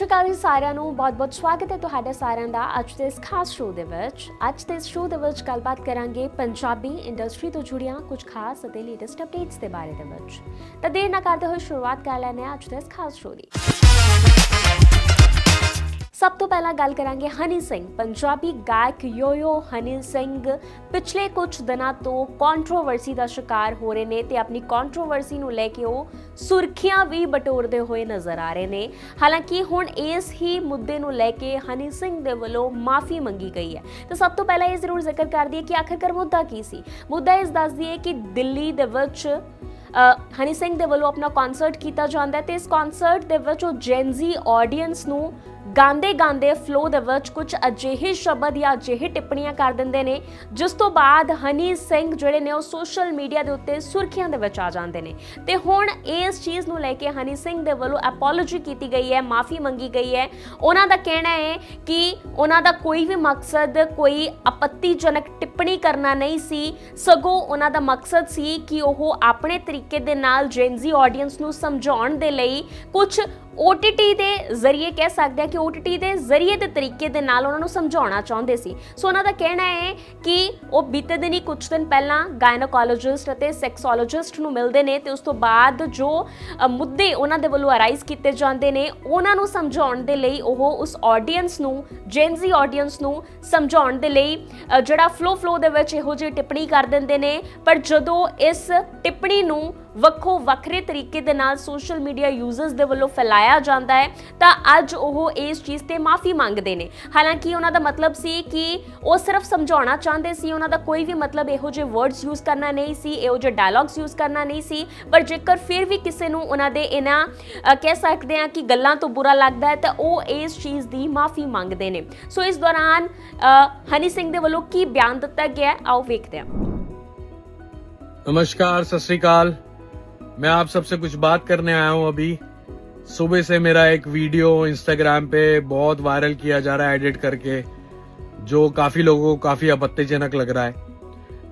ਸ਼੍ਰੀ ਅਕਾਲ ਜੀ ਸਾਰਿਆਂ ਨੂੰ। ਬਹੁਤ-ਬਹੁਤ ਸਵਾਗਤ ਹੈ ਤੁਹਾਡਾ ਸਾਰਿਆਂ ਦਾ ਅੱਜ ਦੇ ਇਸ ਖਾਸ ਸ਼ੋਅ ਦੇ ਵਿੱਚ। ਅੱਜ ਦੇ ਇਸ ਸ਼ੋਅ ਦੇ ਵਿੱਚ ਗੱਲਬਾਤ ਕਰਾਂਗੇ ਪੰਜਾਬੀ ਇੰਡਸਟਰੀ ਤੋਂ ਜੁੜੀਆਂ ਕੁਝ ਖਾਸ ਅਤੇ ਲੇਟੈਸਟ ਅਪਡੇਟਸ ਦੇ ਬਾਰੇ ਦੇ ਵਿੱਚ। ਤਾਂ ਦੇਰ ਨਾ ਕਰਦੇ ਹੋਏ ਸ਼ੁਰੂਆਤ ਕਰ ਲੈਂਦੇ ਹਾਂ ਅੱਜ ਦੇ ਇਸ ਖਾਸ ਸ਼ੋਅ ਦੀ। ਸਭ ਤੋਂ ਪਹਿਲਾਂ ਗੱਲ ਕਰਾਂਗੇ ਹਨੀ ਸਿੰਘ, ਪੰਜਾਬੀ ਗਾਇਕ ਯੋਯੋ ਹਨੀ ਸਿੰਘ। ਪਿਛਲੇ ਕੁਝ ਦਿਨਾਂ ਤੋਂ ਕੰਟਰੋਵਰਸੀ ਦਾ ਸ਼ਿਕਾਰ ਹੋ ਰਹੇ ਨੇ ਤੇ ਆਪਣੀ ਕੰਟਰੋਵਰਸੀ ਨੂੰ ਲੈ ਕੇ ਉਹ ਸੁਰਖੀਆਂ ਵੀ ਬਟੋਰਦੇ ਹੋਏ ਨਜ਼ਰ ਆ ਰਹੇ ਨੇ। ਹਾਲਾਂਕਿ ਹੁਣ ਇਸ ਹੀ ਮੁੱਦੇ ਨੂੰ ਲੈ ਕੇ ਹਨੀ ਸਿੰਘ ਦੇ ਵੱਲੋਂ ਮਾਫੀ ਮੰਗੀ ਗਈ ਹੈ। ਤਾਂ ਸਭ ਤੋਂ ਪਹਿਲਾਂ ਇਹ ਜ਼ਰੂਰ ਜ਼ਿਕਰ ਕਰ ਦਈਏ ਕਿ ਆਖਿਰਕਾਰ ਮੁੱਦਾ ਕੀ ਸੀ? ਮੁੱਦਾ ਇਸ ਦੱਸ ਦਈਏ ਕਿ ਦਿੱਲੀ ਦੇ ਵਿੱਚ ਹਨੀ ਸਿੰਘ ਦੇ ਵੱਲੋਂ ਆਪਣਾ ਕਨਸਰਟ ਕੀਤਾ ਜਾਂਦਾ ਹੈ ਤੇ ਇਸ ਕਨਸਰਟ ਦੇ ਵਿੱਚ ਉਹ ਜੈਨਜ਼ੀ ਆਡੀਅנס ਨੂੰ ਗਾਉਂਦੇ ਗਾਉਂਦੇ ਫਲੋ ਦੇ ਵਿੱਚ ਕੁਝ ਅਜਿਹੇ ਸ਼ਬਦ ਜਾਂ ਅਜਿਹੇ ਟਿੱਪਣੀਆਂ ਕਰ ਦਿੰਦੇ ਨੇ, ਜਿਸ ਤੋਂ ਬਾਅਦ ਹਨੀ ਸਿੰਘ ਜਿਹੜੇ ਨੇ ਉਹ ਸੋਸ਼ਲ ਮੀਡੀਆ ਦੇ ਉੱਤੇ ਸੁਰਖੀਆਂ ਦੇ ਵਿੱਚ ਆ ਜਾਂਦੇ ਨੇ। ਤੇ ਹੁਣ ਇਸ ਚੀਜ਼ ਨੂੰ ਲੈ ਕੇ ਹਨੀ ਸਿੰਘ ਦੇ ਵੱਲੋਂ ਐਪੋਲੋਜੀ ਕੀਤੀ ਗਈ ਹੈ, ਮਾਫੀ ਮੰਗੀ ਗਈ ਹੈ। ਉਹਨਾਂ ਦਾ ਕਹਿਣਾ ਹੈ ਕਿ ਉਹਨਾਂ ਦਾ ਕੋਈ ਵੀ ਮਕਸਦ, ਕੋਈ ਆਪੱਤੀਜਨਕ ਟਿੱਪਣੀ ਕਰਨਾ ਨਹੀਂ ਸੀ। ਸਗੋਂ ਉਹਨਾਂ ਦਾ ਮਕਸਦ ਸੀ ਕਿ ਉਹ ਆਪਣੇ ਤਰੀਕੇ ਦੇ ਨਾਲ ਜੈਨਜ਼ੀ ਆਡੀਅנס ਨੂੰ ਸਮਝਾਉਣ ਦੇ ਲਈ ਕੁਝ OTT ਦੇ ਜ਼ਰੀਏ ਕਹਿ ਸਕਦੇ ਆ ਕਿ OTT ਦੇ ਜ਼ਰੀਏ ਦੇ ਤਰੀਕੇ ਦੇ ਨਾਲ ਉਹਨਾਂ ਨੂੰ ਸਮਝਾਉਣਾ ਚਾਹੁੰਦੇ ਸੀ। ਸੋ ਉਹਨਾਂ ਦਾ ਕਹਿਣਾ ਹੈ ਕਿ ਉਹ ਬੀਤੇ ਦਿਨ ਹੀ ਕੁਝ ਦਿਨ ਪਹਿਲਾਂ ਗਾਇਨੋਕੋਲੋਜਿਸਟ ਅਤੇ ਸੈਕਸੋਲੋਜਿਸਟ ਨੂੰ ਮਿਲਦੇ ਨੇ ਤੇ ਉਸ ਤੋਂ ਬਾਅਦ ਜੋ ਮੁੱਦੇ ਉਹਨਾਂ ਦੇ ਵੱਲੋਂ ਅਰਾਈਜ਼ ਕੀਤੇ ਜਾਂਦੇ ਨੇ, ਉਹਨਾਂ ਨੂੰ ਸਮਝਾਉਣ ਦੇ ਲਈ ਉਹ ਉਸ ਆਡੀਅנס ਨੂੰ ਜੈਨਜ਼ੀ ਆਡੀਅנס ਨੂੰ ਸਮਝਾਉਣ ਦੇ ਲਈ ਜਿਹੜਾ ਫਲੋ ਫਲੋ ਦੇ ਵਿੱਚ ਇਹੋ ਜਿਹੀ ਟਿੱਪਣੀ ਕਰ ਦਿੰਦੇ ਨੇ। ਪਰ ਜਦੋਂ ਇਸ ਟਿੱਪਣੀ ਨੂੰ ਵੱਖੋ ਵੱਖਰੇ ਤਰੀਕੇ ਦੇ ਨਾਲ ਸੋਸ਼ਲ ਮੀਡੀਆ ਯੂਜ਼ਰਸ ਦੇ ਵੱਲੋਂ ਫੈਲਾਇਆ ਜਾਂਦਾ ਹੈ, ਤਾਂ ਅੱਜ ਉਹ ਇਸ ਚੀਜ਼ ਤੇ ਮਾਫੀ ਮੰਗਦੇ ਨੇ। ਹਾਲਾਂਕਿ ਉਹਨਾਂ ਦਾ ਮਤਲਬ ਸੀ ਕਿ ਉਹ ਸਿਰਫ ਸਮਝਾਉਣਾ ਚਾਹੁੰਦੇ ਸੀ, ਉਹਨਾਂ ਦਾ ਕੋਈ ਵੀ ਮਤਲਬ ਇਹੋ ਜਿਹੇ ਵਰਡਸ ਯੂਜ਼ ਕਰਨਾ ਨਹੀਂ ਸੀ, ਇਹੋ ਜਿਹੇ ਡਾਇਲੌਗਸ ਯੂਜ਼ ਕਰਨਾ ਨਹੀਂ ਸੀ, ਪਰ ਜੇਕਰ ਫਿਰ ਵੀ ਕਿਸੇ ਨੂੰ ਉਹਨਾਂ ਦੇ ਇਹਨਾਂ ਕਹਿ ਸਕਦੇ ਆ ਕਿ ਗੱਲਾਂ ਤੋਂ ਬੁਰਾ ਲੱਗਦਾ ਹੈ, ਤਾਂ ਉਹ ਇਸ ਚੀਜ਼ ਦੀ ਮਾਫੀ ਮੰਗਦੇ ਨੇ। ਸੋ ਇਸ ਦੌਰਾਨ ਹਨੀ ਸਿੰਘ ਦੇ ਵੱਲੋਂ ਕੀ ਬਿਆਨ ਦਿੱਤਾ ਗਿਆ ਆਓ ਵੇਖਦੇ ਹਾਂ। ਨਮਸਕਾਰ, ਸਤਿ ਸ੍ਰੀ ਅਕਾਲ। मैं आप सबसे कुछ बात करने आया हूँ अभी। सुबह से मेरा एक वीडियो इंस्टाग्राम पे बहुत वायरल किया जा रहा है एडिट करके, जो काफ़ी लोगों को काफ़ी आपत्तिजनक लग रहा है।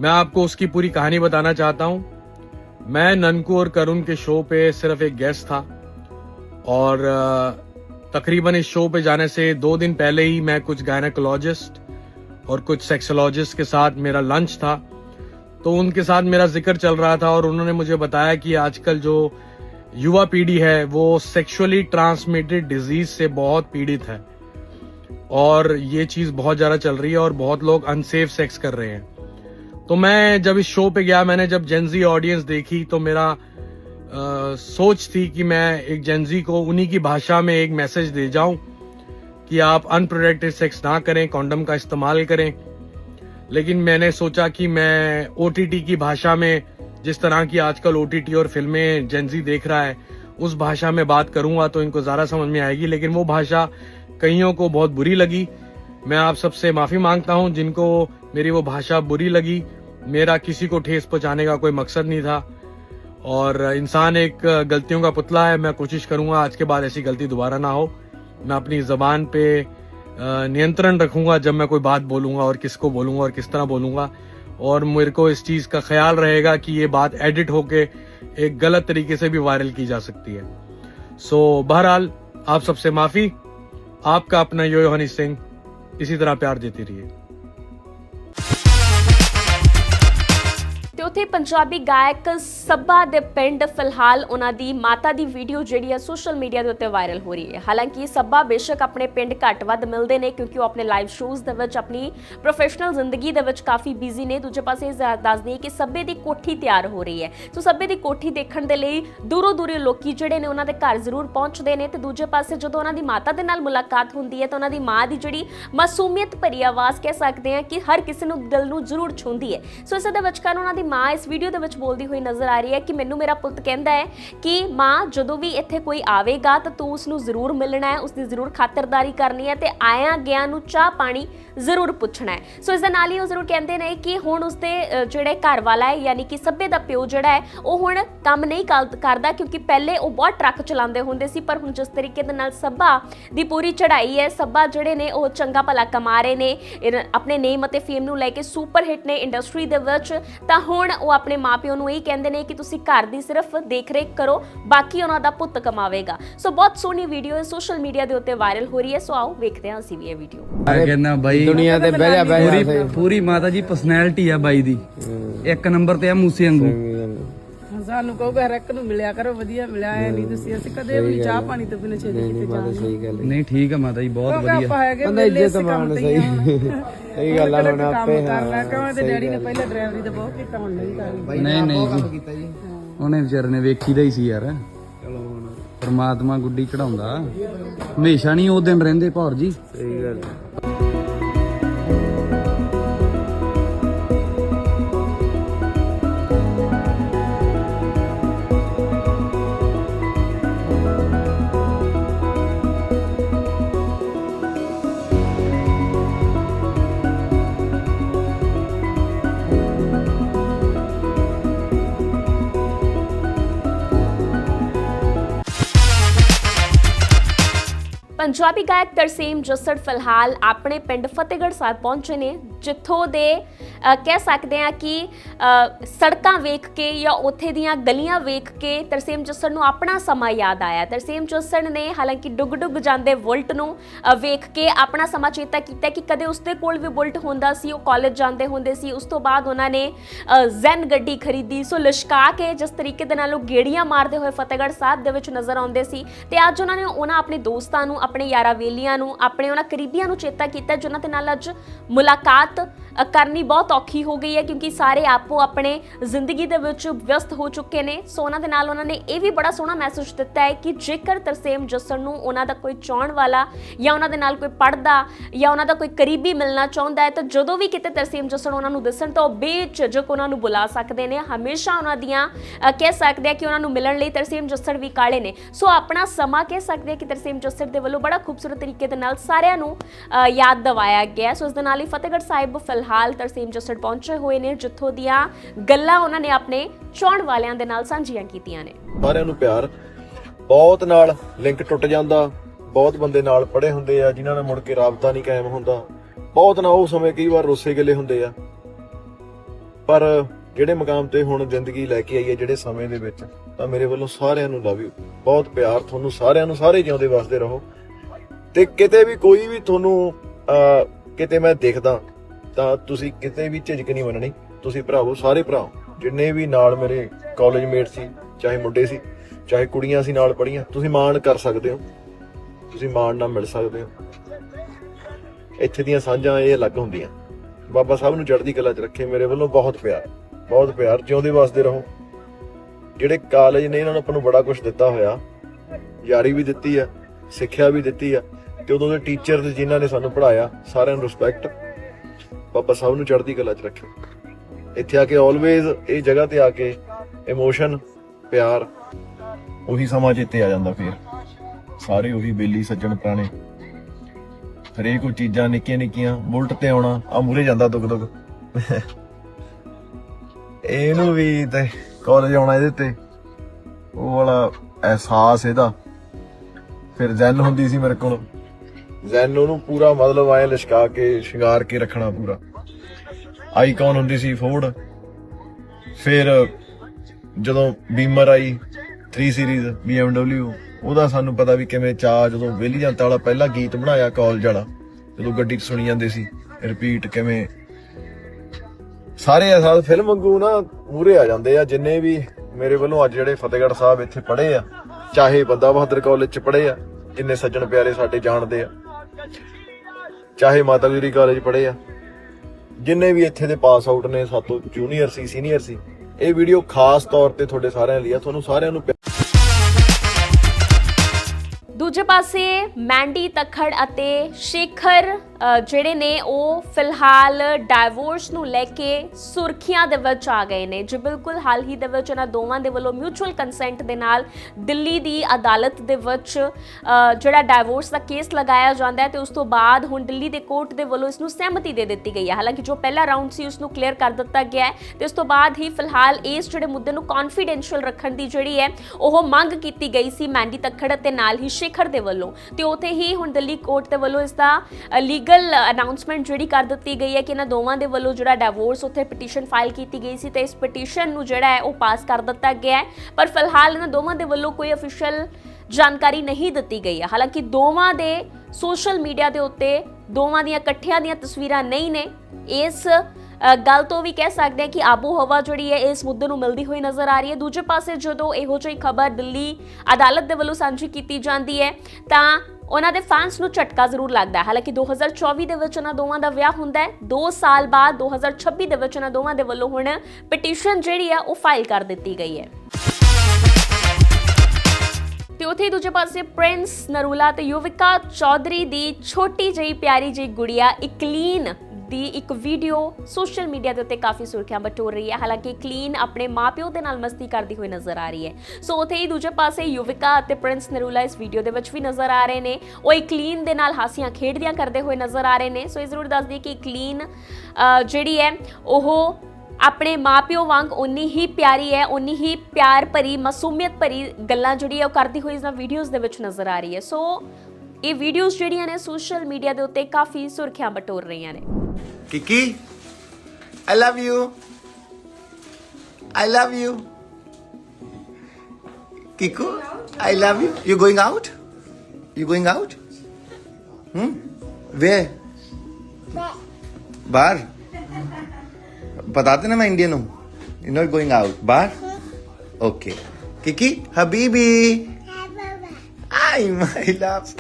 मैं आपको उसकी पूरी कहानी बताना चाहता हूँ। मैं ननकू और करुण के शो पे सिर्फ़ एक गेस्ट था, और तकरीबन इस शो पे जाने से दो दिन पहले ही मैं कुछ गायनाकोलॉजिस्ट और कुछ सेक्सोलॉजिस्ट के साथ मेरा लंच था। तो उनके साथ मेरा ज़िक्र चल रहा था और उन्होंने मुझे बताया कि आजकल जो युवा पीढ़ी है वो सेक्सुअली ट्रांसमिटेड डिज़ीज़ से बहुत पीड़ित है। और ये चीज़ बहुत ज़्यादा चल रही है और बहुत लोग अनसेफ सेक्स कर रहे हैं। तो मैं जब इस शो पे गया मैंने जब जेंजी ऑडियंस देखी तो मेरा अ, सोच थी कि मैं एक जेंजी को उन्हीं की भाषा में एक मैसेज दे जाऊँ कि आप अनप्रोटेक्टेड सेक्स ना करें कॉन्डम का इस्तेमाल करें। लेकिन मैंने सोचा कि मैं ओटीटी की भाषा में, जिस तरह की आजकल ओटीटी और फ़िल्में जेंजी देख रहा है, उस भाषा में बात करूँगा तो इनको ज़्यादा समझ में आएगी। लेकिन वो भाषा कईयों को बहुत बुरी लगी। मैं आप सबसे माफ़ी माँगता हूँ, जिनको मेरी वो भाषा बुरी लगी। मेरा किसी को ठेस पहुँचाने का कोई मकसद नहीं था। और इंसान एक गलतियों का पुतला है, मैं कोशिश करूँगा आज के बाद ऐसी गलती दोबारा ना हो। मैं अपनी जबान पे नियंत्रण रखूँगा जब मैं कोई बात बोलूँगा और किसको बोलूँगा और किस तरह बोलूँगा। और मेरे को इस चीज़ का ख्याल रहेगा कि ये बात एडिट होके एक गलत तरीके से भी वायरल की जा सकती है। सो बहरहाल, आप सबसे माफ़ी, आपका अपना यो हनी सिंह, इसी तरह प्यार देती रहिए। ਉੱਥੇ ਪੰਜਾਬੀ ਗਾਇਕ ਸੱਬਾ ਦੇ ਪਿੰਡ ਫਿਲਹਾਲ ਉਹਨਾਂ ਦੀ ਮਾਤਾ ਦੀ ਵੀਡੀਓ ਜਿਹੜੀ ਹੈ ਸੋਸ਼ਲ ਮੀਡੀਆ ਦੇ ਉੱਤੇ ਵਾਇਰਲ ਹੋ ਰਹੀ ਹੈ। ਹਾਲਾਂਕਿ ਸੱਬਾ ਬੇਸ਼ੱਕ ਆਪਣੇ ਪਿੰਡ ਘੱਟ ਵੱਧ ਮਿਲਦੇ ਨੇ ਕਿਉਂਕਿ ਉਹ ਆਪਣੇ ਲਾਈਵ ਸ਼ੋਜ਼ ਦੇ ਵਿੱਚ, ਆਪਣੀ ਪ੍ਰੋਫੈਸ਼ਨਲ ਜ਼ਿੰਦਗੀ ਦੇ ਵਿੱਚ ਕਾਫੀ ਬਿਜ਼ੀ ਨੇ। ਦੂਜੇ ਪਾਸੇ ਇਹ ਜ਼- ਦੱਸ ਕਿ ਸੱਬੇ ਦੀ ਕੋਠੀ ਤਿਆਰ ਹੋ ਰਹੀ ਹੈ। ਸੋ ਸੱਬੇ ਦੀ ਕੋਠੀ ਦੇਖਣ ਦੇ ਲਈ ਦੂਰੋਂ ਦੂਰੇ ਲੋਕੀ ਜਿਹੜੇ ਨੇ ਉਹਨਾਂ ਦੇ ਘਰ ਜ਼ਰੂਰ ਪਹੁੰਚਦੇ ਨੇ। ਤੇ ਦੂਜੇ ਪਾਸੇ ਜਦੋਂ ਉਹਨਾਂ ਦੀ ਮਾਤਾ ਦੇ ਨਾਲ ਮੁਲਾਕਾਤ ਹੁੰਦੀ ਹੈ, ਤਾਂ ਉਹਨਾਂ ਦੀ ਮਾਂ ਦੀ ਜਿਹੜੀ ਮਾਸੂਮੀਅਤ ਭਰੀ ਆਵਾਜ਼ ਕਹਿ ਸਕਦੇ ਹਾਂ ਕਿ ਹਰ ਕਿਸੇ ਨੂੰ ਦਿਲ ਨੂੰ ਜ਼ਰੂਰ ਛੂੰਹਦੀ ਹੈ। ਸੋ ਇਸੇ ਦੇ ਵਿਚਕਾਰ ਉਹਨਾਂ ਦੀ ਮਾਂ ਇਸ ਵੀਡੀਓ ਦੇ ਵਿੱਚ ਬੋਲਦੀ ਹੋਈ ਨਜ਼ਰ ਆ ਰਹੀ ਹੈ ਕਿ ਮੈਨੂੰ ਮੇਰਾ ਪੁੱਤ ਕਹਿੰਦਾ ਹੈ ਕਿ ਮਾਂ ਜਦੋਂ ਵੀ ਇੱਥੇ ਕੋਈ ਆਵੇਗਾ ਤਾਂ ਤੂੰ ਉਸ ਨੂੰ ਜ਼ਰੂਰ ਮਿਲਣਾ ਹੈ ਉਸ ਦੀ ਜ਼ਰੂਰ ਖਾਤਰਦਾਰੀ ਕਰਨੀ ਹੈ ਤੇ ਆਇਆ ਗਿਆ ਨੂੰ ਚਾਹ ਪਾਣੀ ਜ਼ਰੂਰ ਪੁੱਛਣਾ ਹੈ। ਸੋ ਇਸ ਦੇ ਨਾਲ ਹੀ ਉਹ ਜ਼ਰੂਰ ਕਹਿੰਦੇ ਨੇ ਕਿ ਹੁਣ ਉਸਦੇ ਅ, ਜਿਹੜੇ ਘਰ ਵਾਲਾ ਹੈ ਯਾਨੀ ਕਿ ਸੱਭੇ ਦਾ ਪਿਓ ਜਿਹੜਾ ਹੈ ਉਹ ਹੁਣ ਕੰਮ ਨਹੀਂ ਕਰ- ਕਰਦਾ ਕਿਉਂਕਿ ਪਹਿਲੇ ਉਹ ਬਹੁਤ ਟਰੱਕ ਚਲਾਉਂਦੇ ਹੁੰਦੇ ਸੀ ਪਰ ਹੁਣ ਜਿਸ ਤਰੀਕੇ ਦੇ ਨਾਲ ਸੱਭਾ ਦੀ ਪੂਰੀ ਚੜ੍ਹਾਈ ਹੈ ਸੱਭਾ ਜਿਹੜੇ ਨੇ ਉਹ ਚੰਗਾ ਭਲਾ ਕਮਾ ਰਹੇ ਨੇ ਆਪਣੇ ਨੇਮ ਅਤੇ ਫੇਮ ਨੂੰ ਲੈ ਕੇ ਸੁਪਰ ਹਿੱਟ ਨੇ ਇੰਡਸਟਰੀ ਦੇ ਵਿੱਚ ਤਾਂ ਹੁਣ ਹੁਣ ਉਹ ਆਪਣੇ ਮਾਪਿਓ ਨੂੰ ਇਹ ਕਹਿੰਦੇ ਨੇ ਕਿ ਤੁਸੀਂ ਘਰ ਦੀ ਸਿਰਫ ਦੇਖ-ਰੇਖ ਕਰੋ ਬਾਕੀ ਉਹਨਾਂ ਦਾ ਪੁੱਤ ਕਮਾਵੇਗਾ। ਸੋ ਬਹੁਤ ਸੋਹਣੀ ਵੀਡੀਓ ਸੋਸ਼ਲ ਮੀਡੀਆ ਦੇ ਉੱਤੇ ਵਾਇਰਲ ਹੋ ਰਹੀ ਹੈ ਸੋ ਆਓ ਵੇਖਦੇ ਹਾਂ ਅਸੀਂ ਵੀ ਇਹ ਵੀਡੀਓ ਮੈਂ ਕਹਿੰਦਾ ਬਾਈ ਦੁਨੀਆ ਤੇ ਬਹਿ ਜਾ ਬਹਿ ਜਾ ਪੂਰੀ ਪੂਰੀ ਮਾਤਾ ਜੀ ਪਰਸਨੈਲਿਟੀ ਆ ਬਾਈ ਦੀ। ਇੱਕ ਨੰਬਰ ਤੇ ਆ ਮੂਸੇ ਵਾਂਗੂ। ਸਾਨੂੰ ਕਹੋਗੇ ਹਰ ਇੱਕ ਨੂੰ ਮਿਲਿਆ ਕਰੋ ਵਧੀਆ ਮਿਲਿਆ ਐ ਨਹੀਂ ਤੁਸੀਂ ਅਸੀਂ ਕਦੇ ਵੀ ਚਾਹ ਪਾਣੀ ਤੋਂ ਬਿਨਾਂ ਛੇਤੀ ਕਿਤੇ ਜਾਣਾ ਸਹੀ ਗੱਲ ਨਹੀਂ ਠੀਕ ਆ ਮਾਤਾ ਜੀ ਬਹੁਤ ਵਧੀਆ। ਬੰਦਾ ਇੱਜ਼ਤ ਮਾਣ ਸਹੀ ਹੀ ਆ ਹੁਣ। ਸਹੀ ਗੱਲ ਆ ਹੁਣ ਕੰਮ ਆਪੇ ਕਰਨਾ ਕਿਉਂ ਤੇ ਡੈਡੀ ਨੇ ਪਹਿਲਾਂ ਡਰਾਈਵਰੀ ਦਾ ਬਹੁਤ ਕੀਤਾ ਹੁਣ ਨਹੀਂ ਕਰਨੀ ਨਹੀਂ ਨਹੀਂ ਜੀ। ਉਹਨੇ ਵਿਚਾਰੇ ਨੇ ਵੇਖੀਦਾ ਹੀ ਸੀ ਯਾਰ। ਚਲੋ ਹੁਣ। ਪਰਮਾਤਮਾ ਗੁੱਡੀ ਚੜਾਉਂਦਾ। ਹਮੇਸ਼ਾ ਨਹੀਂ ਉਹ ਦਿਨ ਰਹਿੰਦੇ ਭੌਰ ਜੀ। ਸਹੀ ਗੱਲ ਪੰਜਾਬੀ ਗਾਇਕ ਤਰਸੇਮ ਜੱਸੜ ਫਿਲਹਾਲ ਆਪਣੇ ਪਿੰਡ ਫਤਿਹਗੜ੍ਹ ਸਾਹਿਬ ਪਹੁੰਚੇ ਨੇ ਜਿੱਥੋਂ ਦੇ ਕਹਿ ਸਕਦੇ ਆ ਕਿ ਸੜਕਾਂ ਵੇਖ ਕੇ ਜਾਂ ਉੱਥੇ ਦੀਆਂ ਗਲੀਆਂ ਵੇਖ ਕੇ ਤਰਸੇਮ ਜੱਸੜ ਨੂੰ ਆਪਣਾ ਸਮਾਂ ਯਾਦ ਆਇਆ। ਤਰਸੇਮ ਜੱਸਣ ਨੇ ਹਾਲਾਂਕਿ ਡੁੱਗ ਡੁੱਗ ਜਾਂਦੇ ਬੁਲਟ ਨੂੰ ਵੇਖ ਕੇ ਆਪਣਾ ਸਮਾਂ ਚੇਤਾ ਕੀਤਾ ਕਿ ਕਦੇ ਉਸਦੇ ਕੋਲ ਵੀ ਬੁਲਟ ਹੁੰਦਾ ਸੀ, ਉਹ ਕਾਲਜ ਜਾਂਦੇ ਹੁੰਦੇ ਸੀ। ਉਸ ਤੋਂ ਬਾਅਦ ਉਹਨਾਂ ਨੇ ਜ਼ੈਨ ਗੱਡੀ ਖਰੀਦੀ। ਸੋ ਲਿਸ਼ਕਾ ਕੇ ਜਿਸ ਤਰੀਕੇ ਦੇ ਨਾਲ ਉਹ ਗੇੜੀਆਂ ਮਾਰਦੇ ਹੋਏ ਫਤਿਹਗੜ੍ਹ ਸਾਹਿਬ ਦੇ ਵਿੱਚ ਨਜ਼ਰ ਆਉਂਦੇ ਸੀ ਤੇ ਅੱਜ ਉਹਨਾਂ ਨੇ ਉਹਨਾਂ ਆਪਣੇ ਦੋਸਤਾਂ ਨੂੰ, ਆਪਣੇ ਯਾਰਾਂ ਵੇਲੀਆਂ ਨੂੰ, ਆਪਣੇ ਉਹਨਾਂ ਕਰੀਬੀਆਂ ਨੂੰ ਚੇਤਾ ਕੀਤਾ, ਜਿਨ੍ਹਾਂ ਦੇ ਨਾਲ ਅੱਜ ਮੁਲਾਕਾਤ ਅ, ਕਰਨੀ ਬਹੁਤ ਔਖੀ ਹੋ ਗਈ ਹੈ ਕਿਉਂਕਿ ਸਾਰੇ ਆਪੋ ਆਪਣੇ ਜ਼ਿੰਦਗੀ ਦੇ ਵਿੱਚ ਵਿਅਸਤ ਹੋ ਚੁੱਕੇ ਨੇ। ਸੋ ਉਹਨਾਂ ਦੇ ਨਾਲ ਉਹਨਾਂ ਨੇ ਇਹ ਵੀ ਬੜਾ ਸੋਹਣਾ ਮੈਸੇਜ ਦਿੱਤਾ ਹੈ ਕਿ ਜੇਕਰ ਤਰਸੇਮ ਜੱਸਰ ਨੂੰ ਉਹਨਾਂ ਦਾ ਕੋਈ ਚਾਹਣ ਵਾਲਾ ਜਾਂ ਉਹਨਾਂ ਦੇ ਨਾਲ ਕੋਈ ਪੜਦਾ ਜਾਂ ਉਹਨਾਂ ਦਾ ਕੋਈ ਕਰੀਬੀ ਮਿਲਣਾ ਚਾਹੁੰਦਾ ਹੈ ਤਾਂ ਜਦੋਂ ਵੀ ਕਿਤੇ ਤਰਸੇਮ ਜੱਸਰ ਉਹਨਾਂ ਨੂੰ ਦਿਸਣ ਤਾਂ ਉਹ ਬੇਝਿਜਕ ਉਹਨਾਂ ਨੂੰ ਬੁਲਾ ਸਕਦੇ ਨੇ। ਹਮੇਸ਼ਾ ਉਹਨਾਂ ਦੀਆਂ ਕਹਿ ਸਕਦੇ ਆ ਕਿ ਉਹਨਾਂ ਨੂੰ ਮਿਲਣ ਲਈ ਤਰਸੇਮ ਜੱਸਰ ਵੀ ਕਾਲੇ ਨੇ। ਸੋ ਆਪਣਾ ਸਮਾਂ ਕਹਿ ਸਕਦੇ ਆ ਕਿ ਤਰਸੇਮ ਜੱਸਰ ਦੇ ਵੱਲੋਂ ਬੜਾ ਖੂਬਸੂਰਤ ਤਰੀਕੇ ਦੇ ਨਾਲ ਸਾਰਿਆਂ ਨੂੰ ਯਾਦ ਦਿਵਾਇਆ ਗਿਆ ਸੋ ਇਸ ਦੇ ਨਾਲ ਹੀ ਫਤਿਹਗੜ੍ਹ ਸਾਹਿਬ ਫਿਲਹਾਲ ਤਰਸੇਮ ਜੱਸੜ ਪਹੁੰਚੇ ਹੋਏ ਨੇ, ਜਿੱਥੋਂ ਦੀਆਂ ਗੱਲਾਂ ਉਹਨਾਂ ਨੇ ਆਪਣੇ ਚਾਹਣ ਵਾਲਿਆਂ ਦੇ ਨਾਲ ਸਾਂਝੀਆਂ ਕੀਤੀਆਂ ਨੇ। ਸਾਰਿਆਂ ਨੂੰ ਪਿਆਰ। ਬਹੁਤ ਨਾਲ ਲਿੰਕ ਟੁੱਟ ਜਾਂਦਾ। ਬਹੁਤ ਬੰਦੇ ਨਾਲ ਪੜੇ ਹੁੰਦੇ ਆ, ਜਿਨ੍ਹਾਂ ਨਾਲ ਮੁੜ ਕੇ ਰਾਬਤਾ ਨਹੀਂ ਕਾਇਮ ਹੁੰਦਾ। ਬਹੁਤ ਨਾ ਉਹ ਸਮੇਂ ਕਈ ਵਾਰ ਰੋਸੇ ਗਿਲੇ ਹੁੰਦੇ ਆ। ਪਰ ਜਿਹੜੇ ਮਕਾਮ ਤੇ ਹੁਣ ਜ਼ਿੰਦਗੀ ਲੈ ਕੇ ਆਈ ਹੈ, ਜਿਹੜੇ ਸਮੇਂ ਦੇ ਵਿੱਚ, ਤਾਂ ਮੇਰੇ ਵੱਲੋਂ ਸਾਰਿਆਂ ਨੂੰ ਲਵ ਯੂ ਬਹੁਤ ਪਿਆਰ ਤੁਹਾਨੂੰ ਸਾਰਿਆਂ ਨੂੰ, ਸਾਰੇ ਜਿਉਂਦੇ ਵਸਦੇ ਰਹੋ। ਤੇ ਕਿਤੇ ਵੀ ਕੋਈ ਵੀ ਤੁਹਾਨੂੰ ਕਿਤੇ ਮੈਂ ਦੇਖਦਾ ਤਾਂ ਤੁਸੀਂ ਕਿਤੇ ਵੀ ਝਿਜਕ ਨਹੀਂ ਮੰਨਣੀ। ਤੁਸੀਂ ਭਰਾਵੋ, ਸਾਰੇ ਭਰਾ, ਜਿੰਨੇ ਵੀ ਨਾਲ ਮੇਰੇ ਕਾਲਜ ਮੇਟ ਸੀ, ਚਾਹੇ ਮੁੰਡੇ ਸੀ, ਚਾਹੇ ਕੁੜੀਆਂ ਸੀ, ਨਾਲ ਪੜੀਆਂ ਤੁਸੀਂ ਮਾਣ ਕਰ ਸਕਦੇ ਹੋ। ਤੁਸੀਂ ਮਾਣ ਨਾਲ ਮਿਲ ਸਕਦੇ ਹੋ। ਇੱਥੇ ਦੀਆਂ ਸਾਂਝਾਂ ਇਹ ਅਲੱਗ ਹੁੰਦੀਆਂ। ਬਾਬਾ ਸਾਹਿਬ ਨੂੰ ਚੜ੍ਹਦੀ ਕਲਾ 'ਚ ਰੱਖੇ, ਮੇਰੇ ਵੱਲੋਂ ਬਹੁਤ ਪਿਆਰ ਬਹੁਤ ਪਿਆਰ, ਜਿਉਂਦੇ ਵਸਦੇ ਰਹੋ। ਜਿਹੜੇ ਕਾਲਜ ਨੇ ਇਹਨਾਂ ਨੂੰ ਆਪਾਂ ਨੂੰ ਬੜਾ ਕੁਝ ਦਿੱਤਾ ਹੋਇਆ, ਯਾਰੀ ਵੀ ਦਿੱਤੀ ਆ, ਸਿੱਖਿਆ ਵੀ ਦਿੱਤੀ ਆ, ਤੇ ਉਦੋਂ ਦੇ ਟੀਚਰ ਜਿਨ੍ਹਾਂ ਨੇ ਸਾਨੂੰ ਪੜਾਇਆ ਸਾਰਿਆਂ ਨੂੰ ਰਿਸਪੈਕਟ ਬਾਬਾ ਸਾਹਿਬ ਨੂੰ ਚੜ੍ਹਦੀ ਕਲਾ 'ਚ ਰੱਖਿਓ। ਇੱਥੇ ਆ ਕੇ ਆਲਵੇਜ਼ ਇਹ ਜਗ੍ਹਾ ਤੇ ਆ ਕੇ ਇਮੋਸ਼ਨ ਪਿਆਰ, ਉਹੀ ਸਮਾਂ ਚੇਤੇ ਆ ਜਾਂਦਾ ਫਿਰ। ਸਾਰੇ ਉਹੀ ਬੇਲੀ ਸੱਜਣ ਪੁਰਾਣੇ। ਹਰੇਕ ਉਹ ਚੀਜ਼ਾਂ ਨਿੱਕੀਆਂ ਨਿੱਕੀਆਂ, ਬੁਲਟ ਤੇ ਆਉਣਾ ਆ ਮੂਰੇ ਜਾਂਦਾ ਦੁੱਖ ਦੁੱਖ। ਇਹਨੂੰ ਵੀ ਤੇ ਕਾਲਜ ਆਉਣਾ ਇਹਦੇ ਤੇ। ਉਹ ਵਾਲਾ ਅਹਿਸਾਸ ਇਹਦਾ। ਫਿਰ ਜ਼ੈਨ ਹੁੰਦੀ ਸੀ ਮੇਰੇ ਕੋਲ। ਜ਼ੈਨ ਉਹਨੂੰ ਪੂਰਾ ਮਤਲਬ ਆਏ ਲਿਸ਼ਕਾ ਕੇ, ਸ਼ਿੰਗਾਰ ਕੇ ਰੱਖਣਾ ਪੂਰਾ। ਆਈਕਨ ਹੁੰਦੀ ਸੀ ਫੋਰਡ ਫਿਰ ਜਦੋਂ ਬੀਮਰ ਆਈ 3 ਸੀਰੀਜ਼ BMW ਉਹਦਾ ਸਾਨੂੰ ਪਤਾ ਵੀ ਕਿਵੇਂ ਚਾ ਜਦੋਂ ਵਿਲੀ ਜਨਤਾ ਵਾਲਾ ਪਹਿਲਾ ਗੀਤ ਬਣਾਇਆ ਕਾਲਜ ਵਾਲਾ, ਜਦੋਂ ਗੱਡੀ 'ਚ ਸੁਣੀ ਜਾਂਦੇ ਸੀ ਰਿਪੀਟ ਕਿਵੇਂ। ਸਾਰੇ ਅਸਾਲ ਫਿਲਮ ਵਾਂਗੂ ਨਾ ਮੂਰੇ ਆ ਜਾਂਦੇ ਆ, ਜਿੰਨੇ ਵੀ ਮੇਰੇ ਵੱਲੋਂ ਅੱਜ ਜਿਹੜੇ ਫਤਿਹਗੜ੍ਹ ਸਾਹਿਬ ਇੱਥੇ ਪੜ੍ਹੇ ਆ, ਚਾਹੇ ਬੰਦਾ ਬਹਾਦਰ ਕਾਲਜ 'ਚ ਪੜ੍ਹੇ ਆ, ਕਿੰਨੇ ਸੱਜਣ ਪਿਆਰੇ ਸਾਡੇ ਜਾਣਦੇ ਆ। ਚਾਹੇ ਮਾਤਾ ਗੁਜਰੀ ਕਾਲਜ ਪੜ੍ਹੇ ਆ। ਜਿੰਨੇ ਵੀ ਇੱਥੇ ਦੇ ਪਾਸ ਆਊਟ ਨੇ ਸਾਤੋਂ ਜੂਨੀਅਰ ਸੀ ਸੀਨੀਅਰ ਸੀ, ਇਹ ਵੀਡੀਓ ਖਾਸ ਤੌਰ ਤੇ ਤੁਹਾਡੇ ਸਾਰਿਆਂ ਲਈ ਆ। ਤੁਹਾਨੂੰ ਸਾਰਿਆਂ ਨੂੰ ਦੂਜੇ ਪਾਸੇ ਮੈਂਡੀ ਤਖੜ ਅਤੇ ਸ਼ੇਖਰ ਜਿਹੜੇ ਨੇ ਉਹ ਫਿਲਹਾਲ ਡਾਈਵੋਰਸ ਨੂੰ ਲੈ ਕੇ ਸੁਰਖੀਆਂ ਦੇ ਵਿੱਚ ਆ ਗਏ ਨੇ। ਜੋ ਬਿਲਕੁਲ ਹਾਲ ਹੀ ਦੇ ਵਿੱਚ ਇਹਨਾਂ ਦੋਵਾਂ ਦੇ ਵੱਲੋਂ ਮਿਊਚੁਅਲ ਕੰਸੈਂਟ ਦੇ ਨਾਲ ਦਿੱਲੀ ਦੀ ਅਦਾਲਤ ਦੇ ਵਿੱਚ ਜਿਹੜਾ ਡਾਈਵੋਰਸ ਦਾ ਕੇਸ ਲਗਾਇਆ ਜਾਂਦਾ ਹੈ ਤੇ ਉਸ ਤੋਂ ਬਾਅਦ ਹੁਣ ਦਿੱਲੀ ਦੇ ਕੋਰਟ ਦੇ ਵੱਲੋਂ ਇਸ ਨੂੰ ਸਹਿਮਤੀ ਦੇ ਦਿੱਤੀ ਗਈ ਹੈ। ਹਾਲਾਂਕਿ ਜੋ ਪਹਿਲਾ ਰਾਉਂਡ ਸੀ ਉਸ ਨੂੰ ਕਲੀਅਰ ਕਰ ਦਿੱਤਾ ਗਿਆ ਹੈ ਤੇ ਉਸ ਤੋਂ ਬਾਅਦ ਹੀ ਫਿਲਹਾਲ ਇਸ ਜਿਹੜੇ ਮੁੱਦੇ ਨੂੰ ਕੌਨਫੀਡੈਂਸ਼ੀਅਲ ਰੱਖਣ ਦੀ ਜਿਹੜੀ ਹੈ ਉਹ ਮੰਗ ਕੀਤੀ ਗਈ ਸੀ ਮੈਂਡੀ ਤੱਖੜ ਅਤੇ ਨਾਲ ਹੀ ਸ਼ੇਖਰ ਦੇ ਵੱਲੋਂ ਤੇ ਉਥੇ ਹੀ ਹੁਣ ਦਿੱਲੀ ਕੋਰਟ ਦੇ ਵੱਲੋਂ ਇਸ ਦਾ ਲੀਗਲ ਅਨਾਉਂਸਮੈਂਟ ਜਿਹੜੀ ਕਰ ਦਿੱਤੀ ਗਈ ਹੈ ਕਿ ਇਹਨਾਂ ਦੋਵਾਂ ਦੇ ਵੱਲੋਂ ਜਿਹੜਾ ਡਿਵੋਰਸ ਉਥੇ ਪਟੀਸ਼ਨ ਫਾਈਲ ਕੀਤੀ ਗਈ ਸੀ ਤੇ ਇਸ ਪਟੀਸ਼ਨ ਨੂੰ ਜਿਹੜਾ ਹੈ ਉਹ ਪਾਸ ਕਰ ਦਿੱਤਾ ਗਿਆ ਹੈ। ਪਰ ਫਿਲਹਾਲ ਇਹਨਾਂ ਦੋਵਾਂ ਦੇ ਵੱਲੋਂ ਕੋਈ ਅਫੀਸ਼ੀਅਲ ਜਾਣਕਾਰੀ ਨਹੀਂ ਦਿੱਤੀ ਗਈ ਹੈ। ਹਾਲਾਂਕਿ ਦੋਵਾਂ ਦੇ ਸੋਸ਼ਲ ਮੀਡੀਆ ਦੇ ਉੱਤੇ ਦੋਵਾਂ ਦੀਆਂ ਇਕੱਠਿਆਂ ਦੀਆਂ ਤਸਵੀਰਾਂ ਨਹੀਂ ਨੇ। ਇਸ ਗੱਲ ਤੋਂ ਵੀ ਕਹਿ ਸਕਦੇ ਹਾਂ ਕਿ ਆਬੋ ਹਵਾ ਜਿਹੜੀ ਹੈ, ਇਸ ਮੁੱਦੇ ਨੂੰ ਮਿਲਦੀ ਹੋਈ ਨਜ਼ਰ ਆ ਰਹੀ ਹੈ। ਦੂਜੇ ਪਾਸੇ ਜਦੋਂ ਇਹੋ ਜਿਹੀ ਖਬਰ ਦਿੱਲੀ ਅਦਾਲਤ ਦੇ ਵੱਲੋਂ ਸਾਂਝੀ ਕੀਤੀ ਜਾਂਦੀ ਹੈ, ਤਾਂ ਉਹਨਾਂ ਦੇ ਫੈਨਸ ਨੂੰ ਝਟਕਾ ਜ਼ਰੂਰ ਲੱਗਦਾ ਹੈ। ਹਾਲਾਂਕਿ 2024 ਦੇ ਵਿੱਚ ਉਹਨਾਂ ਦੋਵਾਂ ਦਾ ਵਿਆਹ ਹੁੰਦਾ ਹੈ। 2 ਸਾਲ ਬਾਅਦ 2026 ਦੇ ਵਿੱਚ ਉਹਨਾਂ ਦੋਵਾਂ ਦੇ ਵੱਲੋਂ ਹੁਣ ਪਟੀਸ਼ਨ ਜਿਹੜੀ ਹੈ, ਉਹ ਫਾਈਲ ਕਰ ਦਿੱਤੀ ਗਈ ਹੈ। ਤੇ ਉੱਥੇ ਦੂਜੇ ਪਾਸੇ ਪ੍ਰਿੰਸ ਨਰੂਲਾ ਤੇ ਯੁਵਿਕਾ ਚੌਧਰੀ ਦੀ ਛੋਟੀ ਜਿਹੀ ਪਿਆਰੀ ਜਿਹੀ ਗੁੜੀਆ ਇਕਲੀਨ ਦੀ ਇੱਕ ਵੀਡੀਓ ਸੋਸ਼ਲ ਮੀਡੀਆ ਦੇ ਉੱਤੇ ਕਾਫੀ ਸੁਰਖੀਆਂ ਬਟੋਰ ਰਹੀ ਹੈ। ਹਾਲਾਂਕਿ ਕਲੀਨ ਆਪਣੇ ਮਾਪਿਓ ਦੇ ਨਾਲ ਮਸਤੀ ਕਰਦੀ ਹੋਈ ਨਜ਼ਰ ਆ ਰਹੀ ਹੈ। ਸੋ ਉੱਥੇ ਹੀ ਦੂਜੇ ਪਾਸੇ ਯੁਵਿਕਾ ਅਤੇ ਪ੍ਰਿੰਸ ਨਰੂਲਾ ਇਸ ਵੀਡੀਓ ਦੇ ਵਿੱਚ ਵੀ ਨਜ਼ਰ ਆ ਰਹੇ ਨੇ। ਉਹ ਇਕਲੀਨ ਦੇ ਨਾਲ ਹਾਸੀਆਂ ਖੇਡਦੀਆਂ ਕਰਦੇ ਹੋਏ ਨਜ਼ਰ ਆ ਰਹੇ ਨੇ। ਸੋ ਇਹ ਜ਼ਰੂਰ ਦੱਸ ਦਈਏ ਕਿ ਕਲੀਨ ਜਿਹੜੀ ਹੈ, ਉਹ ਆਪਣੇ ਮਾਪਿਓ ਵਾਂਗ ਉਨੀ ਹੀ ਪਿਆਰੀ ਹੈ ਉਨੀ ਹੀ ਪਿਆਰ ਭਰੀ, ਮਾਸੂਮੀਅਤ ਭਰੀ ਗੱਲਾਂ ਜਿਹੜੀ ਹੈ ਉਹ ਕਰਦੀ ਹੋਈ ਇਹਨਾਂ ਵੀਡੀਓਜ਼ ਦੇ ਵਿੱਚ ਨਜ਼ਰ ਆ ਰਹੀ ਹੈ। ਸੋ ਇਹ ਵੀਡੀਓਜ਼ ਜਿਹੜੀਆਂ ਨੇ ਸੋਸ਼ਲ ਮੀਡੀਆ ਦੇ ਉੱਤੇ ਕਾਫੀ ਸੁਰਖੀਆਂ ਬਟੋਰ ਰਹੀਆਂ ਨੇ। Kiki, I love you. I love you. Kiku, I love you. You going out? You going out? Hmm? Where? बाहर बताते ना मैं इंडियन हूँ यू नॉट गोइंग आउट बाहर okay Kiki Habibi I my love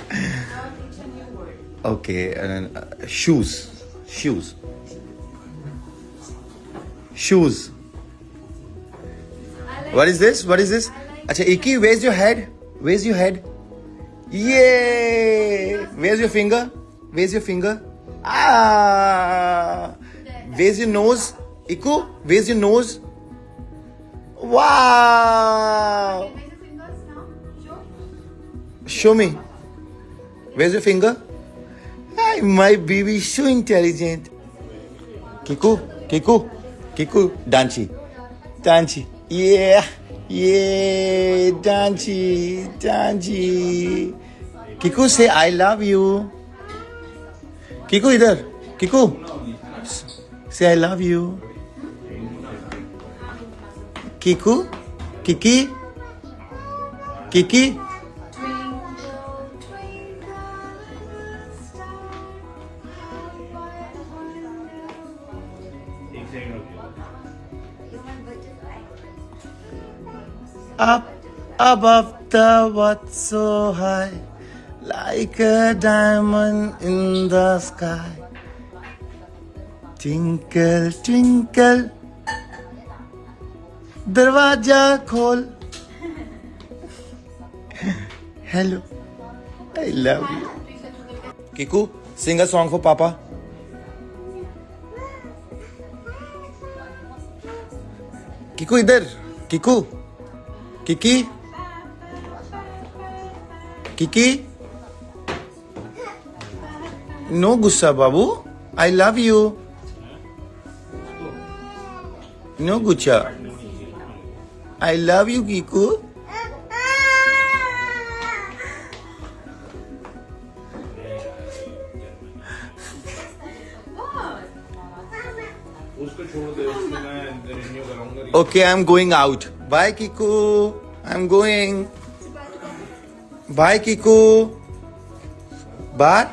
okay shoes Shoes shoes. What is this? What is this? Acha, Iki, where's your head? Where's your head? Yay! Where's your finger? Where's your finger? Ah! Where's your nose? Iku, where's your nose? Wow! Show me. Where's your finger? Hi, my baby, is so intelligent. Kiku, Kiku, Kiku, Danchi, Danchi, yeah, yeah, Danchi, Danchi. Kiku, say I love you. Kiku, idhar, Kiku, say I love you. Kiku, Kiki, Kiki. Up above the what so high like a diamond in the sky twinkle twinkle दरवाज़ा खोल hello I love you Kiku sing a song for पापा किकू इधर Kiku Kiki? Kiki? No gussa, Babu. I love you. No gucha. I love you, Kiku. Okay, I'm going out. Bye, Kiku. I'm going. Bye, Kiku. Bar?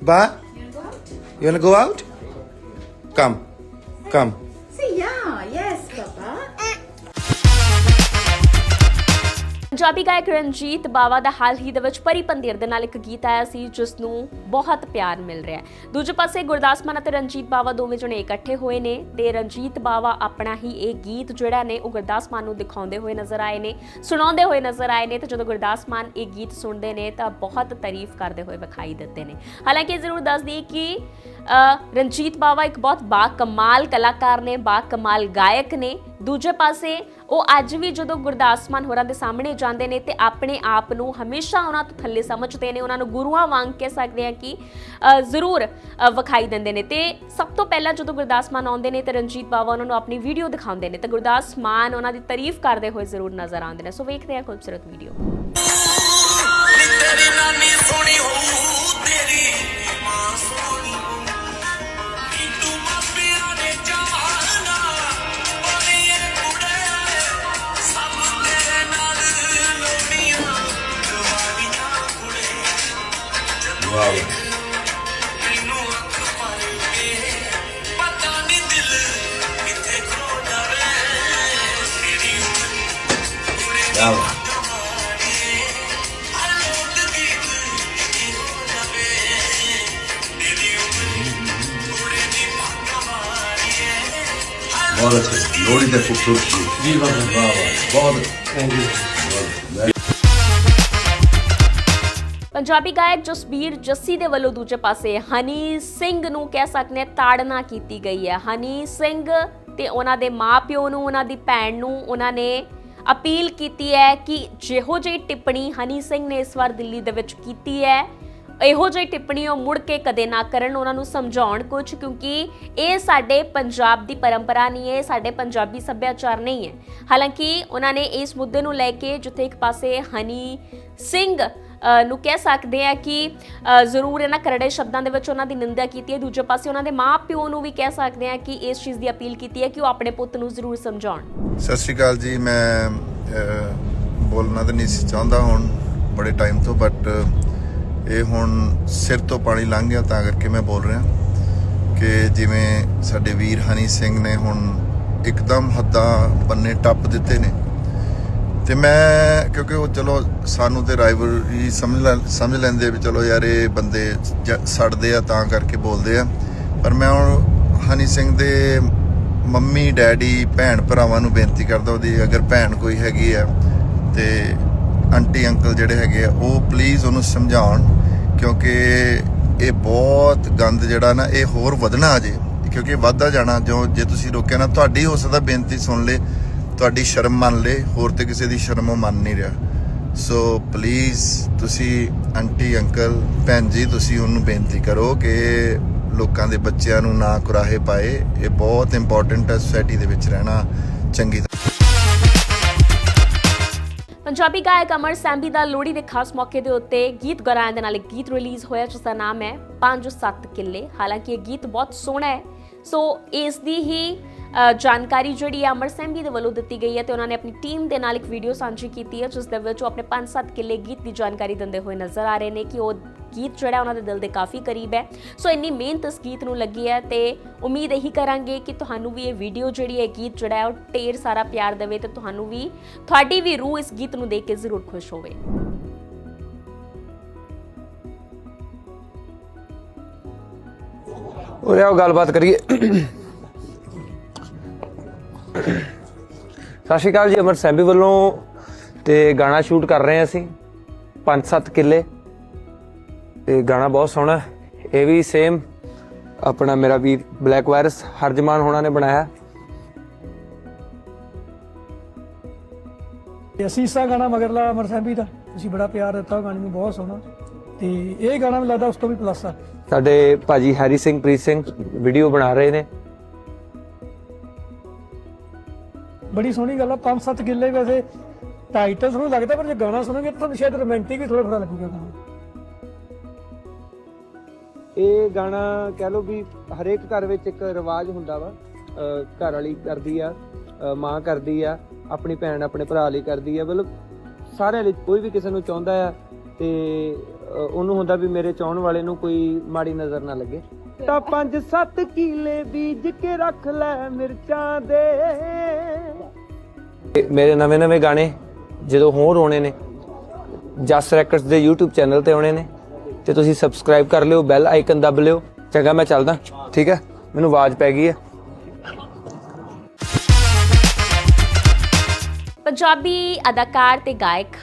Bar? You wanna go out? Come. Come. Punjabi ਗਾਇਕ ਰਣਜੀਤ ਬਾਵਾ ਦਾ ਹਾਲ ਹੀ ਦੇ ਵਿੱਚ ਪਰੀ ਪੰਦੇਰ ਦੇ ਨਾਲ ਇੱਕ ਗੀਤ ਆਇਆ ਸੀ ਜਿਸ ਨੂੰ ਬਹੁਤ ਪਿਆਰ ਮਿਲ ਰਿਹਾ ਹੈ। ਦੂਜੇ ਪਾਸੇ ਗੁਰਦਾਸ ਮਾਨ ਅਤੇ ਰਣਜੀਤ ਬਾਵਾ ਦੋਵੇਂ ਜਣੇ ਇਕੱਠੇ ਹੋਏ ਨੇ ਤੇ ਰਣਜੀਤ ਬਾਵਾ ਆਪਣਾ ਹੀ ਇਹ ਗੀਤ ਜਿਹੜਾ ਨੇ ਉਹ ਗੁਰਦਾਸ ਮਾਨ ਨੂੰ ਦਿਖਾਉਂਦੇ ਹੋਏ ਨਜ਼ਰ ਆਏ ਨੇ, ਸੁਣਾਉਂਦੇ ਹੋਏ ਨਜ਼ਰ ਆਏ ਨੇ ਤੇ ਜਦੋਂ ਗੁਰਦਾਸ ਮਾਨ ਇਹ ਗੀਤ ਸੁਣਦੇ ਨੇ ਤਾਂ ਬਹੁਤ ਤਾਰੀਫ ਕਰਦੇ ਹੋਏ ਵਿਖਾਈ ਦਿੱਤੇ ਨੇ। ਹਾਲਾਂਕਿ ਇਹ ਜ਼ਰੂਰ ਦੱਸ ਦਈਏ ਕਿ ਰਣਜੀਤ ਬਾਵਾ ਇੱਕ ਬਹੁਤ ਬਾ ਕਮਾਲ ਕਲਾਕਾਰ ਨੇ ਬਾ ਕਮਾਲ ਗਾਇਕ ਨੇ ਦੂਜੇ ਪਾਸੇ, ਉਹ ਅੱਜ ਵੀ ਜਦੋਂ ਗੁਰਦਾਸ ਮਾਨ ਹੋਰਾਂ ਦੇ ਸਾਹਮਣੇ ਜਾਂਦੇ ਨੇ ਤੇ ਆਪਣੇ ਆਪ ਨੂੰ ਹਮੇਸ਼ਾ ਉਹਨਾਂ ਤੋਂ ਥੱਲੇ ਸਮਝਦੇ ਨੇ, ਉਹਨਾਂ ਨੂੰ ਗੁਰੂਆਂ ਵਾਂਗ ਕਹਿ ਸਕਦੇ ਆ ਕਿ ਜ਼ਰੂਰ ਵਿਖਾਈ ਦਿੰਦੇ ਨੇ। ਤੇ ਸਭ ਤੋਂ ਪਹਿਲਾਂ ਜਦੋਂ ਗੁਰਦਾਸ ਮਾਨ ਆਉਂਦੇ ਨੇ ਤੇ ਰਣਜੀਤ ਬਾਵਾ ਉਹਨਾਂ ਨੂੰ ਆਪਣੀ ਵੀਡੀਓ ਦਿਖਾਉਂਦੇ ਨੇ, ਤੇ ਗੁਰਦਾਸ ਮਾਨ ਉਹਨਾਂ ਦੀ ਤਾਰੀਫ ਕਰਦੇ ਹੋਏ ਜ਼ਰੂਰ ਨਜ਼ਰ ਆਉਂਦੇ ਨੇ। ਸੋ ਵੇਖਦੇ ਹਾਂ ਖੂਬਸੂਰਤ ਵੀਡੀਓ। ਤੇਰੀ ਨਾ ਸੋਹਣੀ ਹੋਊ, ਤੇਰੀ ਮਾਂ ਸੋਹਣੀ ਵਾਹ। ਕੁੜੇ ਬਹੁਤ ਅੱਛਾ। ਲੋਹੜੀ ਤੇ ਖੂਬਸੂਰਤ ਜੀ ਵਾਹ ਵਾਹ ਬਹੁਤ ਥੈਂਕ ਯੂ ਪੰਜਾਬੀ ਗਾਇਕ ਜਸਬੀਰ ਜੱਸੀ ਦੇ ਵੱਲੋਂ ਦੂਜੇ ਪਾਸੇ ਹਨੀ ਸਿੰਘ ਨੂੰ ਕਹਿ ਸਕਦੇ ਹਾਂ ਤਾੜਨਾ ਕੀਤੀ ਗਈ ਹੈ। ਹਨੀ ਸਿੰਘ ਤੇ ਉਹਨਾਂ ਦੇ ਮਾਪਿਓ ਨੂੰ, ਉਹਨਾਂ ਦੀ ਭੈਣ ਨੂੰ ਉਹਨਾਂ ਨੇ ਅਪੀਲ ਕੀਤੀ ਹੈ ਕਿ ਜਿਹੋ ਜਿਹੀ ਟਿੱਪਣੀ ਹਨੀ ਸਿੰਘ ਨੇ ਇਸ ਵਾਰ ਦਿੱਲੀ ਦੇ ਵਿੱਚ ਕੀਤੀ ਹੈ, ਇਹੋ ਜਿਹੀ ਟਿੱਪਣੀ ਉਹ ਮੁੜ ਕੇ ਕਦੇ ਨਾ ਕਰਨ, ਉਹਨਾਂ ਨੂੰ ਸਮਝਾਉਣ ਕੁਝ ਕਿਉਂਕਿ ਇਹ ਸਾਡੇ ਪੰਜਾਬ ਦੀ ਪਰੰਪਰਾ ਨਹੀਂ ਹੈ, ਇਹ ਸਾਡੇ ਪੰਜਾਬੀ ਸੱਭਿਆਚਾਰ ਨਹੀਂ ਹੈ। ਹਾਲਾਂਕਿ ਉਹਨਾਂ ਨੇ ਇਸ ਮੁੱਦੇ ਨੂੰ ਲੈ ਕੇ ਜਿੱਥੇ ਇੱਕ ਪਾਸੇ ਹਨੀ ਸਿੰਘ ਨੂੰ ਕਹਿ ਸਕਦੇ ਆ ਕਿ ਜ਼ਰੂਰ ਇਹਨਾਂ ਕਰੜੇ ਸ਼ਬਦਾਂ ਦੇ ਵਿੱਚ ਉਹਨਾਂ ਦੀ ਨਿੰਦਿਆ ਕੀਤੀ ਹੈ। ਦੂਜੇ ਪਾਸੇ ਉਹਨਾਂ ਦੇ ਮਾਪਿਓ ਨੂੰ ਵੀ ਕਹਿ ਸਕਦੇ ਆ ਕਿ ਇਸ ਚੀਜ਼ ਦੀ ਅਪੀਲ ਕੀਤੀ ਹੈ ਕਿ ਉਹ ਆਪਣੇ ਪੁੱਤ ਨੂੰ ਜ਼ਰੂਰ ਸਮਝਾਉਣ। ਸਤਿ ਸ਼੍ਰੀ ਅਕਾਲ ਜੀ। ਮੈਂ ਬੋਲਣਾ ਤਾਂ ਨਹੀਂ ਸੀ ਚਾਹੁੰਦਾ ਹੁਣ, ਬੜੇ ਟਾਈਮ ਤੋਂ ਬਟ ਇਹ ਹੁਣ ਸਿਰ ਤੋਂ ਪਾਣੀ ਲੰਘ ਗਿਆ ਤਾਂ ਕਰਕੇ ਮੈਂ ਬੋਲ ਰਿਹਾ ਕਿ ਜਿਵੇਂ ਸਾਡੇ ਵੀਰ ਹਨੀ ਸਿੰਘ ਨੇ ਹੁਣ ਇੱਕਦਮ ਹੱਦਾਂ ਬੰਨੇ ਟੱਪ ਦਿੱਤੇ ਨੇ। ਤੇ ਮੈਂ, ਕਿਉਂਕਿ ਉਹ ਚਲੋ ਸਾਨੂੰ ਤੇ ਰਾਈਵਲਰੀ ਸਮਝ ਲੈ- ਸਮਝ ਲੈਂਦੇ ਵੀ ਚਲੋ ਯਾਰ ਇਹ ਬੰਦੇ ਜ- ਸੜਦੇ ਆ ਤਾਂ ਕਰਕੇ ਬੋਲਦੇ ਆ। ਪਰ ਮੈਂ ਹੁਣ ਹਨੀ ਸਿੰਘ ਦੇ ਮੰਮੀ, ਡੈਡੀ, ਭੈਣ ਭਰਾਵਾਂ ਨੂੰ ਬੇਨਤੀ ਕਰਦਾ ਉਹਦੀ, ਅਗਰ ਭੈਣ ਕੋਈ ਹੈਗੀ ਆ ਤੇ ਆਂਟੀ, ਅੰਕਲ ਜਿਹੜੇ ਹੈਗੇ ਆ, ਉਹ ਪਲੀਜ਼ ਉਹਨੂੰ ਸਮਝਾਉਣ, ਕਿਉਂਕਿ ਇਹ ਬਹੁਤ ਗੰਦ ਜਿਹੜਾ ਨਾ, ਇਹ ਹੋਰ ਵਧਣਾ ਅਜੇ, ਕਿਉਂਕਿ ਵੱਧਦਾ ਜਾਣਾ, ਜੋ, ਜੇ ਤੁਸੀਂ ਰੋਕਿਆ ਨਾ, ਤੁਹਾਡੀ ਹੋ ਸਕਦਾ ਬੇਨਤੀ ਸੁਣ ਲੇ। ਤੁਹਾਡੀ ਸ਼ਰਮ ਮੰਨ ਲੇ, ਹੋਰ ਤੇ ਕਿਸੇ ਦੀ ਸ਼ਰਮ ਮੰਨ ਨਹੀਂ ਰਿਹਾ। ਸੋ ਪਲੀਜ਼ ਤੁਸੀਂ ਆਂਟੀ, ਅੰਕਲ, ਭੈਣ ਜੀ, ਤੁਸੀਂ ਉਹਨੂੰ ਬੇਨਤੀ ਕਰੋ ਕਿ ਲੋਕਾਂ ਦੇ ਬੱਚਿਆਂ ਨੂੰ ਨਾ ਕੁਰਾਹੇ ਪਾਏ। ਇਹ ਬਹੁਤ ਇੰਪੋਰਟੈਂਟ ਹੈ ਸੋਸਾਇਟੀ ਦੇ ਵਿੱਚ ਰਹਿਣਾ। ਚੰਗੀ ਪੰਜਾਬੀ ਗਾਇਕ ਅਮਰ ਸੈਂਬੀ ਦਾ ਲੋਹੜੀ ਦੇ ਖਾਸ ਮੌਕੇ ਦੇ ਉੱਤੇ ਗੀਤ ਗਾਉਣ ਦੇ ਨਾਲ ਇੱਕ ਗੀਤ ਰਿਲੀਜ਼ ਹੋਇਆ ਜਿਸ ਦਾ ਨਾਮ ਹੈ 5-7 ਕਿੱਲੇ। ਹਾਲਾਂਕਿ ਇਹ ਗੀਤ ਬਹੁਤ ਸੋਹਣਾ ਹੈ। ਸੋ ਇਸ ਦੀ ਹੀ ਜਾਣਕਾਰੀ ਜਿਹੜੀ ਹੈ ਅਮਰ ਸੈਂਬੀ ਦੇ ਵੱਲੋਂ ਦਿੱਤੀ ਗਈ ਹੈ ਤੇ ਉਹਨਾਂ ਨੇ ਆਪਣੀ ਟੀਮ ਦੇ ਨਾਲ ਇੱਕ ਵੀਡੀਓ ਸਾਂਝੀ ਕੀਤੀ ਹੈ, ਜਿਸ ਦੇ ਵਿੱਚ ਉਹ ਆਪਣੇ 5-7 ਕਿੱਲੇ ਗੀਤ ਦੀ ਜਾਣਕਾਰੀ ਦਿੰਦੇ ਹੋਏ ਨਜ਼ਰ ਆ ਰਹੇ ਨੇ ਕਿ ਉਹ ਗੀਤ ਜਿਹੜਾ ਉਹਨਾਂ ਦੇ ਦਿਲ ਦੇ ਕਾਫੀ ਕਰੀਬ ਹੈ। ਸੋ ਇੰਨੀ ਮਿਹਨਤ ਇਸ ਗੀਤ ਨੂੰ ਲੱਗੀ ਹੈ ਤੇ ਉਮੀਦ ਇਹੀ ਕਰਾਂਗੇ ਕਿ ਤੁਹਾਨੂੰ ਵੀ ਇਹ ਵੀਡੀਓ ਜਿਹੜੀ ਹੈ ਗੀਤ ਜਿਹੜਾ ਹੈ, ਉਹ ਢੇਰ ਸਾਰਾ ਪਿਆਰ ਦੇਵੇ ਤੇ ਤੁਹਾਨੂੰ ਵੀ, ਤੁਹਾਡੀ ਵੀ ਰੂਹ ਇਸ ਗੀਤ ਨੂੰ ਦੇਖ ਕੇ ਜ਼ਰੂਰ ਖੁਸ਼ ਹੋਵੇ। ਉਰੇ ਆਓ, ਗੱਲਬਾਤ ਕਰੀਏ। ਸਤਿ ਸ਼੍ਰੀ ਅਕਾਲ ਜੀ, ਅਮਰ ਸੈਂਬੀ ਵੱਲੋਂ ਤੇ ਗਾਣਾ ਸ਼ੂਟ ਕਰ ਰਹੇ ਹਾਂ ਅਸੀਂ 5-7 ਕਿੱਲੇ। ਤੇ ਗਾਣਾ ਬਹੁਤ ਸੋਹਣਾ ਇਹ ਵੀ ਸੇਮ ਆਪਣਾ ਮੇਰਾ ਵੀਰ ਬਲੈਕ ਵਾਇਰਸ ਹਰਜਮਾਨ ਹੋਣਾ ਨੇ ਬਣਾਇਆ। ਤੇ ਅਸੀਸਾ ਗਾਣਾ ਮਗਰਲਾ ਅਮਰ ਸੈਂਬੀ ਦਾ। ਤੁਸੀਂ ਬੜਾ ਪਿਆਰ ਦਿੱਤਾ ਗਾਣੇ ਨੂੰ ਬਹੁਤ ਸੋਹਣਾ। ਤੇ ਇਹ ਗਾਣਾ ਮੈਨੂੰ ਲੱਗਦਾ ਉਸ ਤੋਂ ਵੀ ਪਲੱਸ ਆ। ਸਾਡੇ ਭਾਜੀ ਹੈਰੀ ਸਿੰਘ ਪ੍ਰੀਤ ਸਿੰਘ ਵੀਡੀਓ ਬਣਾ ਰਹੇ ਨੇ। ਬੜੀ ਸੋਹਣੀ ਗੱਲ ਆ ਪੰਜ ਸੱਤ ਕਿੱਲੇ ਵੈਸੇ ਟਾਈਟਲ ਤੁਹਾਨੂੰ ਲੱਗਦਾ ਪਰ ਜੇ ਗਾਣਾ ਸੁਣੋਗੇ ਤਾਂ ਤੁਹਾਨੂੰ ਸ਼ਾਇਦ ਰੋਮਾਂਟਿਕ ਵੀ ਥੋੜਾ ਥੋੜਾ ਲੱਗੂਗਾ ਗਾਣਾ ਇਹ ਗਾਣਾ ਕਹਿ ਲਓ ਵੀ ਹਰੇਕ ਘਰ ਵਿੱਚ ਇੱਕ ਰਿਵਾਜ ਹੁੰਦਾ ਵਾ। ਘਰ ਵਾਲੀ ਕਰਦੀ ਆ ਮਾਂ ਕਰਦੀ ਆ ਆਪਣੀ ਭੈਣ ਆਪਣੇ ਭਰਾ ਲਈ ਕਰਦੀ ਆ। ਮਤਲਬ ਸਾਰਿਆਂ ਲਈ ਕੋਈ ਵੀ ਕਿਸੇ ਨੂੰ ਚਾਹੁੰਦਾ ਆ ਤੇ ਉਹਨੂੰ ਹੁੰਦਾ ਵੀ ਮੇਰੇ ਚਾਹਣ ਵਾਲੇ ਨੂੰ ਕੋਈ ਮਾੜੀ ਨਜ਼ਰ ਨਾ ਲੱਗੇ। ਤਾਂ ਪੰਜ ਸੱਤ ਕੀਲੇ ਬੀਜ ਕੇ ਰੱਖ ਲੈ ਮਿਰਚਾਂ ਦੇ। ਮੇਰੇ ਨਵੇਂ ਨਵੇਂ ਗਾਣੇ ਜਦੋਂ ਹੋਰ ਆਉਣੇ ਨੇ, ਜਸ ਰੈਕਰਡਸ ਦੇ YouTube ਚੈਨਲ ਤੇ ਆਉਣੇ ਨੇ, ਤੇ ਤੁਸੀਂ ਸਬਸਕ੍ਰਾਈਬ ਕਰ ਲਿਓ ਬੈਲ ਆਈਕਨ ਦਬ ਲਿਓ। ਚੰਗਾ, ਮੈਂ ਚੱਲਦਾ। ਠੀਕ ਹੈ? ਮੈਨੂੰ ਆਵਾਜ਼ ਪੈ ਗਈ ਹੈ। ਪੰਜਾਬੀ ਅਦਾਕਾਰ ਤੇ ਗਾਇਕ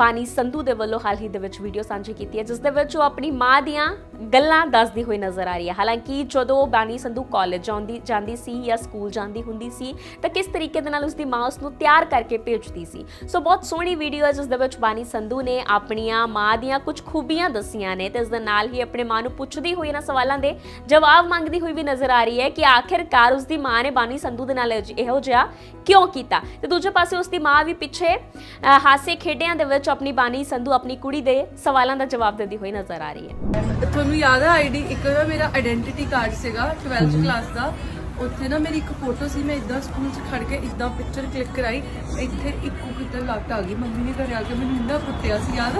ਬਾਨੀ ਸੰਧੂ ਦੇ ਵੱਲੋਂ ਹਾਲ ਹੀ ਦੇ ਵਿੱਚ ਵੀਡੀਓ ਸਾਂਝੀ ਕੀਤੀ ਹੈ, ਜਿਸ ਦੇ ਵਿੱਚ ਉਹ ਆਪਣੀ ਮਾਂ ਦੀਆਂ ਗੱਲਾਂ ਦੱਸਦੀ ਹੋਈ ਨਜ਼ਰ ਆ ਰਹੀ ਹੈ। ਹਾਲਾਂਕਿ ਜਦੋਂ ਬਾਨੀ ਸੰਧੂ ਕਾਲਜ ਜਾਂਦੀ ਜਾਂਦੀ ਸੀ ਜਾਂ ਸਕੂਲ ਜਾਂਦੀ ਹੁੰਦੀ ਸੀ, ਤਾਂ ਕਿਸ ਤਰੀਕੇ ਦੇ ਨਾਲ ਉਸਦੀ ਮਾਂ ਉਸ ਨੂੰ ਤਿਆਰ ਕਰਕੇ ਭੇਜਦੀ ਸੀ? ਸੋ ਬਹੁਤ ਸੋਹਣੀ ਵੀਡੀਓ ਹੈ, ਜਿਸ ਦੇ ਵਿੱਚ ਬਾਨੀ ਸੰਧੂ ਨੇ ਆਪਣੀਆਂ ਮਾਂ ਦੀਆਂ ਕੁਝ ਖੂਬੀਆਂ ਦੱਸੀਆਂ ਨੇ, ਤੇ ਇਸ ਦੇ ਨਾਲ ਹੀ ਆਪਣੇ ਮਾਂ ਨੂੰ ਪੁੱਛਦੀ ਹੋਈ ਇਹਨਾਂ ਸਵਾਲਾਂ ਦੇ ਜਵਾਬ ਮੰਗਦੀ ਹੋਈ ਵੀ ਨਜ਼ਰ ਆ ਰਹੀ ਹੈ ਕਿ ਆਖਿਰਕਾਰ ਉਸਦੀ ਮਾਂ ਨੇ ਬਾਨੀ ਸੰਧੂ ਦੇ ਨਾਲ ਇਹੋ ਜਿਹਾ ਕਿਉਂ ਕੀਤਾ? ਤੇ ਦੂਜੇ ਪਾਸੇ ਉਸਦੀ ਮਾਂ ਵੀ ਪਿੱਛੇ ਹਾਸੇ ਖੇਡਿਆਂ ਦੇ ਵਿੱਚ ਆਪਣੀ ਬਾਣੀ ਸੰਧੂ ਆਪਣੀ ਕੁੜੀ ਦੇ ਸਵਾਲਾਂ ਦਾ ਜਵਾਬ ਦਿੰਦੀ ਹੋਈ ਨਜ਼ਰ ਆ ਰਹੀ ਹੈ। ਤੁਹਾਨੂੰ ਯਾਦ ਹੈ ਆਈਡੀ? ਇੱਕ ਨਾ ਮੇਰਾ ਆਇਡੈਂਟੀਟੀ ਕਾਰਡ ਸੀਗਾ 12th ਕਲਾਸ ਦਾ। ਉੱਥੇ ਨਾ ਮੇਰੀ ਇੱਕ ਫੋਟੋ ਸੀ ਮੈਂ ਇਦਾਂ ਸਕੂਲ 'ਚ ਖੜ ਕੇ ਇਦਾਂ ਪਿਕਚਰ ਕਲਿੱਕ ਕਰਾਈ। ਇੱਥੇ ਇੱਕੋ ਕਿਤੇ ਲੱਟ ਆ ਗਈ ਮੰਮੀ ਨੇ ਘਰੇ ਆ ਕੇ ਮੈਨੂੰ ਇੰਨਾ ਕੁੱਟਿਆ ਸੀ ਯਾਦ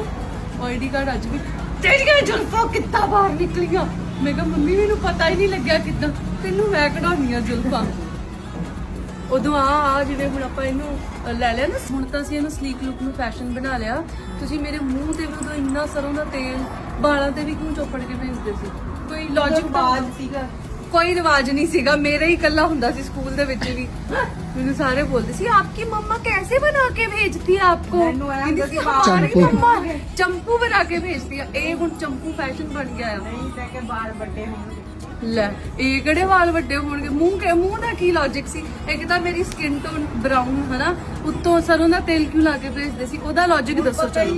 ਆਈਡੀ ਕਾਰਡ ਅੱਜ ਵੀ ਤੇਰੀ ਕਿਵੇਂ ਜੁਲਫਾਂ ਕਿੱਦਾਂ ਬਾਹਰ ਨਿਕਲੀਆਂ। ਮੈਂ ਕਿਹਾ ਮੰਮੀ ਮੈਨੂੰ ਪਤਾ ਹੀ ਨਹੀਂ ਲੱਗਿਆ ਕਿੱਦਾਂ। ਤੈਨੂੰ ਮੈਂ ਕਢਾਉਣੀ ਆ ਜੁਲਫਾਂ। ਉਦੋਂ ਆ ਆ ਜਿਵੇਂ ਹੁਣ ਆਪਾਂ ਇਹਨੂੰ ਲੈ ਲਿਆ ਨਾ ਹੁਣ ਤਾਂ ਅਸੀਂ ਇਹਨੂੰ ਸਲੀਕ ਲੁੱਕ ਨੂੰ ਫੈਸ਼ਨ ਬਣਾ ਲਿਆ। ਤੁਸੀਂ ਮੇਰੇ ਮੂੰਹ ਤੇ ਵੀ ਉਦੋਂ ਇੰਨਾ ਸਰੋਂ ਦਾ ਤੇਲ ਵਾਲਾਂ ਤੇ ਵੀ ਕਿਉਂ ਚੋਪੜ ਕੇ ਭੇਜਦੇ ਸੀ? ਕੋਈ ਲੌਜੀਕ ਬਾਤ ਸੀਗਾ। ਕੋਈ ਰਿਵਾਜ ਨਹੀਂ ਸੀਗਾ ਮੇਰਾ ਹੀ ਇਕੱਲਾ ਹੁੰਦਾ ਸੀ ਸਕੂਲ ਦੇ ਵਿੱਚ ਵੀ। ਮੈਨੂੰ ਸਾਰੇ ਬੋਲਦੇ ਸੀ ਆਪਕੀ ਮੰਮਾ ਕੈਸੇ ਬਣਾ ਕੇ ਭੇਜਦੀ ਹੈ ਆਪਕੋ? ਚੰਪੂ। ਬਣਾ ਕੇ ਭੇਜਦੀ ਆ ਇਹ ਹੁਣ ਚੰਪੂ ਫੈਸ਼ਨ ਬਣ ਗਿਆ ਨਹੀਂ ਤਾਂ ਕਿ ਬਾਲ ਵੱਡੇ ਹੋਣ। ਲੈ। ਇਹ ਕਿਹੜੇ ਵਾਲ ਵੱਡੇ ਹੋਣਗੇ? ਮੂੰਹ ਕੇ ਮੂੰਹ ਦਾ ਕੀ ਲੌਜੀਕ ਸੀ? ਇੱਕ ਤਾਂ ਮੇਰੀ ਸਕਿਨ ਟੋਨ ਬਰਾਊਨ ਹਨਾ? ਉੱਤੋਂ ਸਰੋਂ ਦਾ ਤੇਲ ਕਿਉਂ ਲਾ ਕੇ ਭੇਜਦੇ ਸੀ? ਉਹਦਾ ਲੌਜੀਕ ਦੱਸੋ ਚਲੋ।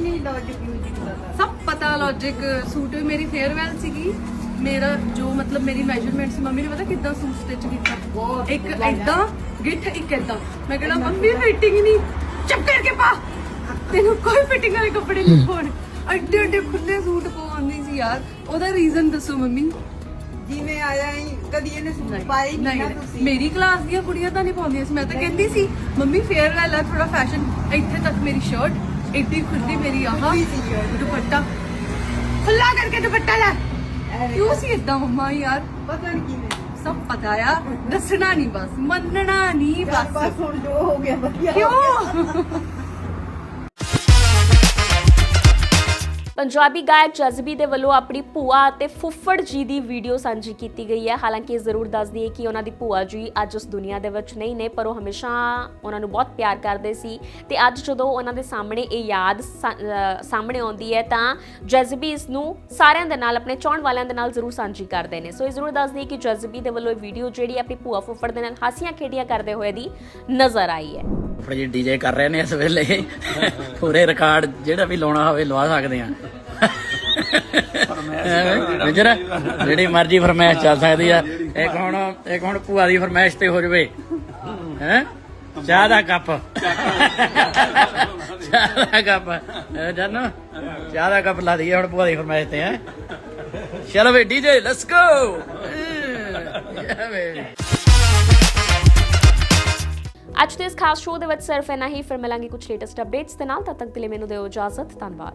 ਸਭ ਪਤਾ ਲੌਜੀਕ ਸੂਟ ਮੇਰੀ ਫੇਅਰਵੈਲ ਸੀਗੀ। ਮੇਰਾ ਜੋ ਮਤਲਬ ਮੇਰੀ ਮੈਜ਼ਰਮੈਂਟ ਸੀ ਮੰਮੀ ਨੇ ਪਤਾ ਕਿੱਦਾਂ ਸੂਟ ਸਟਿਚ ਕੀਤਾ? ਇੱਕ ਐਦਾਂ ਗਿੱਠ ਇੱਕ ਐਦਾਂ ਮੈਂ ਕਿਹਾ ਮੰਮੀ ਫਿਟਿੰਗ ਨਹੀਂ। ਚੱਪ ਕਰਕੇ ਪਾ। ਤੈਨੂੰ ਕੋਈ ਫਿਟਿੰਗ ਵਾਲੇ ਕੱਪੜੇ ਨਹੀਂ ਪਾਉਣੇ। ਅੱਡੇ ਅੱਡੇ ਖੁੱਲੇ ਸੂਟ ਪਾਉਂਦੀ ਸੀ ਯਾਰ। ਉਹਦਾ ਰੀਜ਼ਨ ਦੱਸੋ ਮੰਮੀ। ਜਿਵੇਂ ਆਇਆ ਹੀ ਕਦੀ ਇਹਨੇ ਸੂਟ ਨਹੀਂ, ਪਾਏ ਨਹੀਂ ਨਾ ਨਹੀਂ, ਤੁਸੀਂ? ਮੇਰੀ ਕਲਾਸ ਦੀਆਂ ਕੁੜੀਆਂ ਤਾਂ ਨਹੀਂ ਪਾਉਂਦੀਆਂ ਸੀ। ਮੈਂ ਤਾਂ ਕਹਿੰਦੀ ਸੀ ਮੰਮੀ ਫੇਅਰ ਲੈ ਲੈ ਥੋੜਾ ਫੈਸ਼ਨ ਇੱਥੇ ਤੱਕ ਮੇਰੀ ਸ਼ਰਟ ਏਡੀ ਖੁੱਲੀ ਮੇਰੀ ਆਹ ਦੁਪੱਟਾ। ਖੁੱਲਾ ਕਰਕੇ ਦੁਪੱਟਾ ਲੈ। ਕਿਉਂ ਸੀ ਇਦਾਂ ਮੰਮਾ ਯਾਰ? ਪਤਾ ਨਹੀਂ ਕਿਵੇਂ। ਸਭ ਪਤਾ ਆ। ਦੱਸਣਾ ਨਹੀਂ ਬਸ ਮੰਨਣਾ ਨਹੀਂ ਬਸ। ਬਸ ਹੁਣ ਜੋ ਹੋ ਗਿਆ ਵਧੀਆ ਕਿਉਂ? ਪੰਜਾਬੀ ਗਾਇਕ ਜਜ਼ਬੀ ਦੇ ਵੱਲੋਂ ਆਪਣੀ ਭੂਆ ਅਤੇ ਫੁੱਫੜ ਜੀ ਦੀ ਵੀਡੀਓ ਸਾਂਝੀ ਕੀਤੀ ਗਈ ਹੈ। ਹਾਲਾਂਕਿ ਇਹ ਜ਼ਰੂਰ ਦੱਸ ਦਈਏ ਕਿ ਉਹਨਾਂ ਦੀ ਭੂਆ ਜੀ ਅੱਜ ਉਸ ਦੁਨੀਆ ਦੇ ਵਿੱਚ ਨਹੀਂ ਨੇ, ਪਰ ਉਹ ਹਮੇਸ਼ਾ ਉਹਨਾਂ ਨੂੰ ਬਹੁਤ ਪਿਆਰ ਕਰਦੇ ਸੀ ਤੇ ਅੱਜ ਜਦੋਂ ਉਹਨਾਂ ਦੇ ਸਾਹਮਣੇ ਇਹ ਯਾਦ ਸਾ- ਸਾਹਮਣੇ ਆਉਂਦੀ ਹੈ ਤਾਂ ਜਜ਼ਬੀ ਇਸ ਨੂੰ ਸਾਰਿਆਂ ਦੇ ਨਾਲ, ਆਪਣੇ ਚਾਹਣ ਵਾਲਿਆਂ ਦੇ ਨਾਲ ਜ਼ਰੂਰ ਸਾਂਝੀ ਕਰਦੇ ਨੇ। ਸੋ ਇਹ ਜ਼ਰੂਰ ਦੱਸ ਦਈਏ ਕਿ ਜਜ਼ਬੀ ਦੇ ਵੱਲੋਂ ਇਹ ਵੀਡੀਓ ਜਿਹੜੀ ਆਪਣੀ ਭੂਆ ਫੁੱਫੜ ਦੇ ਨਾਲ ਹਾਸੀਆਂ ਖੇਡੀਆਂ ਕਰਦੇ ਹੋਏ ਦੀ ਨਜ਼ਰ ਆਈ ਹੈ। ਫੁੱਫੜ ਜੀ ਡੀਜੇ ਕਰ ਰਹੇ ਨੇ ਇਸ ਵੇਲੇ। ਪੂਰੇ ਰਿਕਾਰਡ ਜਿਹੜਾ ਵੀ ਲਾਉਣਾ ਹੋਵੇ ਲਵਾ ਸਕਦੇ ਆ। ਵਿਜਰ ਜਿਹੜੀ ਮਰਜ਼ੀ ਫਰਮਾਇਸ਼ ਚੱਲ ਸਕਦੀ ਆ। ਇੱਕ ਹੁਣ ਇੱਕ ਹੁਣ ਭੂਆ ਦੀ ਫਰਮਾਇਸ਼ ਤੇ ਹੋ ਜਵੇ। ਹੈ? ਚਾਹ ਦਾ ਕੱਪ। ਚਾਹ ਦਾ ਕੱਪ। ਜਾਨੋ? ਚਾਹ ਦਾ ਕੱਪ ਲਾ ਦਈਏ ਹੁਣ ਭੂਆ ਦੀ ਫਰਮਾਇਸ਼ ਤੇ ਹੈ? ਚਲੋ ਵੇ ਡੀਜੇ ਲੈਟਸ ਗੋ ਅੱਜ ਦੇ ਇਸ ਖਾਸ ਸ਼ੋਅ ਦੇ ਵਿੱਚ ਸਿਰਫ ਇੰਨਾ ਹੀ। ਫਿਰ ਮਿਲਾਂਗੇ ਕੁਝ ਲੇਟੈਸਟ ਅਪਡੇਟਸ ਦੇ ਨਾਲ। ਤਦ ਤੱਕ ਦੇ ਲਈ ਮੈਨੂੰ ਦਿਓ ਇਜਾਜ਼ਤ। ਧੰਨਵਾਦ।